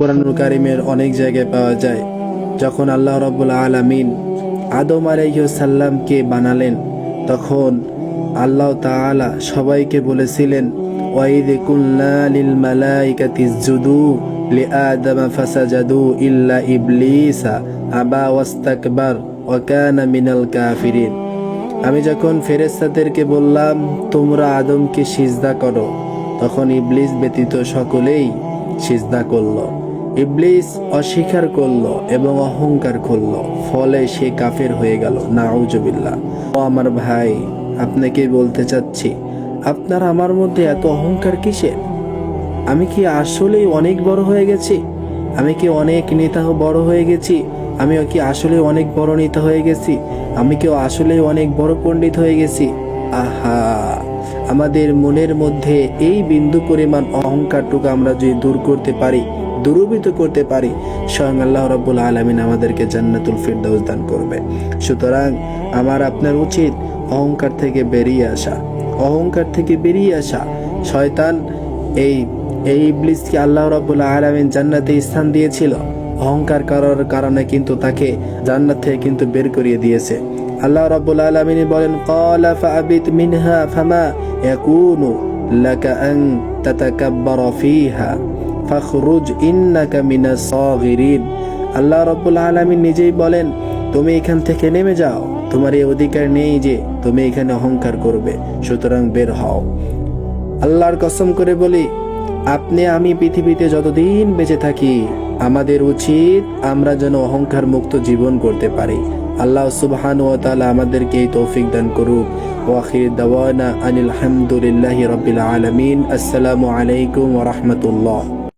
কোরআনুল কারিমের অনেক জায়গায় পাওয়া যায়, যখন আল্লাহ রব্বুল আলামিন আদম আলাইসাল্লামকে বানালেন, তখন আল্লাহ তাআলা সবাইকে বলেছিলেন ইল্লা আবা ওয়াস্তাকবার ওয়া কানা মিনাল আমি যখন ফেরেস্তাদেরকে বললাম, তোমরা আদমকে সিজদা করো, তখন ইবলিস ব্যতীত সকলেই সিজদা করল। ইবলিস অস্বীকার করল এবং অহংকার করল, ফলে সে কাফের হয়ে গেল। নাউজুবিল্লাহ। ও আমার ভাই, আপনাকে বলতে চাচ্ছি? আপনার আমার মধ্যে এত অহংকার কিসের? আমি কি আসলেই অনেক বড় হয়ে গেছি? আমি কি অনেক নেতা বড় হয়ে গেছি? আমি কি আসলে অনেক বড় নেতা হয়ে গেছি? আমি কি আসলে অনেক বড় পণ্ডিত হয়ে গেছি? আহা! আমাদের মনের মধ্যে এই বিন্দু পরিমাণ অহংকারটুকু আমরা যদি দূর করতে পারি, দূরীভূত করতে পারি, স্বয়ং আল্লাহ রাব্বুল আলামিন আমাদেরকে জান্নাতুল ফিরদাউস দান করবে। সুতরাং আমার আপনার উচিত অহংকার থেকে বেরিয়ে আসা। অহংকার থেকে বেরিয়ে আসা। শয়তান এই এই ইবলিসকে আল্লাহ রাব্বুল আলামিন জান্নাতে স্থান দিয়েছিল। অহংকার করার কারণে কিন্তু তাকে জান্নাত থেকে কিন্তু বের করিয়ে দিয়েছে। আল্লাহ রাব্বুল আলামিন বলেন ক্বালা ফাআবিত মিনহা ফামা ইয়াকুনু লাকা আন তাতাকাব্বারা ফিহা, ফাখরুজ ইন্নাকা মিনাস সাগিরিন। আল্লাহ রাব্বুল আলামিন নিজেই বলেন, তুমি এখান থেকে নেমে যাও, তোমার এই অধিকার নেই যে তুমি এখানে অহংকার করবে, সুতরাং বের হও। আল্লাহর কসম করে বলি, আপনি, আমি পৃথিবীতে যতদিন বেঁচে থাকি, আমাদের উচিত আমরা যেন অহংকার মুক্ত জীবন করতে পারি। আল্লাহ সুবহান ও তাআলা আমাদেরকে এই তৌফিক দান করুক ওয়াখির দাওয়ানা আনিল হামদুলিল্লাহি রাব্বিল আলামিন আসসালামু আলাইকুম ওয়া রাহমাতুল্লাহ